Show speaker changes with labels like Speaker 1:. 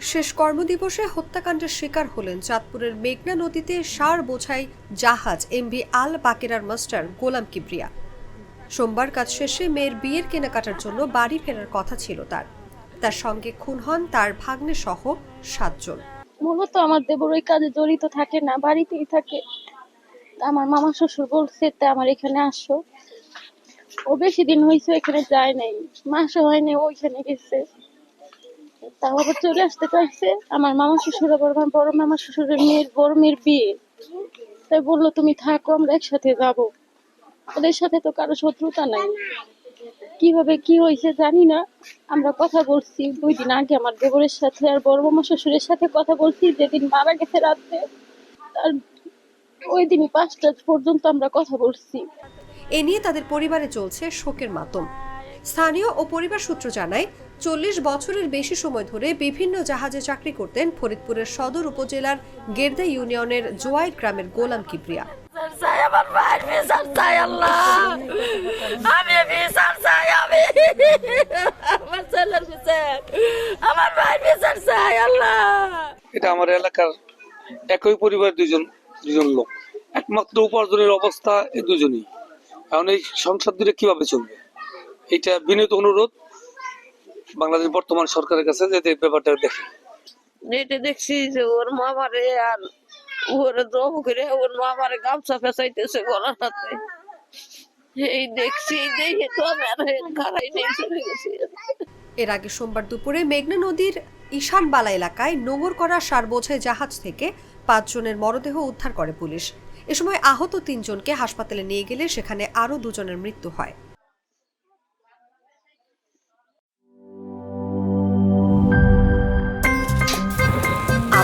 Speaker 1: শেষ কর্মদিবসে হত্যাকাণ্ডের শিকার হলেন চাঁদপুরের মেঘনা নদীতে সার বোঝাই জাহাজ এমভি আল বাকেরার মাস্টার গোলাম কিবরিয়া। সোমবার কাজ শেষে মেয়ের বিয়ের কেনাকাটার জন্য বাড়ি ফেরার কথা ছিল তার। তার সঙ্গে খুন হন তার ভাগ্নে সহ সাতজন।
Speaker 2: মূলত আমার দেবর ওই কাজে জড়িত থাকে না, বাড়িতেই থাকে। আমার মামা শ্বশুর বলছে, তা আমার এখানে আসো। ও বেশি দিন হয়েছে এখানে যায় নাই। মাসও হয়নি ওইখানে গেছে। চলে আসতে চাইছে। আমার মামা শ্বশুর, আবার আমার বড় মামা শ্বশুরের মেয়ের, বড় মেয়ের বিয়ে। তাই বলল, তুমি থাকো, আমরা একসাথে যাব। ওদের সাথে তো কারও শত্রুতা নাই। কীভাবে কি হয়েছে জানি না। আমরা কথা বলছি, দুই দিন আগে আমার দেবরের সাথে আর বড় মামা শ্বশুরের সাথে কথা বলছি, যেদিন মারা গেছে রাত্রে। তার ওই দিনই পাঁচটা পর্যন্ত আমরা কথা বলছি।
Speaker 1: এ নিয়ে তাদের পরিবারে চলছে শোকের মাতম। স্থানীয় ও পরিবার সূত্র জানায় চল্লিশ বছরের বেশি সময় ধরে বিভিন্ন জাহাজে চাকরি করতেন ফরিদপুরের সদর উপজেলার গেরদা ইউনিয়নের জোয়াই গ্রামের গোলাম কিবরিয়া।
Speaker 3: এটা আমার এলাকার একই পরিবার দুজন দুজন লোক। একমাত্র উপার্জনের অবস্থা এই দুজনই। এখন এই সংসার দূরে কীভাবে চলবে? এইটা বিনীত অনুরোধ বাংলাদেশ বর্তমান সরকারের কাছে এই ব্যাপারটা দেখে।
Speaker 4: নেটে দেখছি যে ওর মামারে আর ওর দম করে ওর মামারে গামছা ফেসাইতেছে গলার হাতে এই দেখছি দেখে তো আমি আর খারাই নেই চলে গেছি।
Speaker 1: এর আগে সোমবার দুপুরে মেঘনা নদীর ঈশানবালা এলাকায় নোঙর করা সার বোঝাই জাহাজ থেকে পাঁচজনের মরদেহ উদ্ধার করে পুলিশ। এ সময় আহত তিনজনকে হাসপাতালে নিয়ে গেলে সেখানে আরও দুজনের মৃত্যু হয়।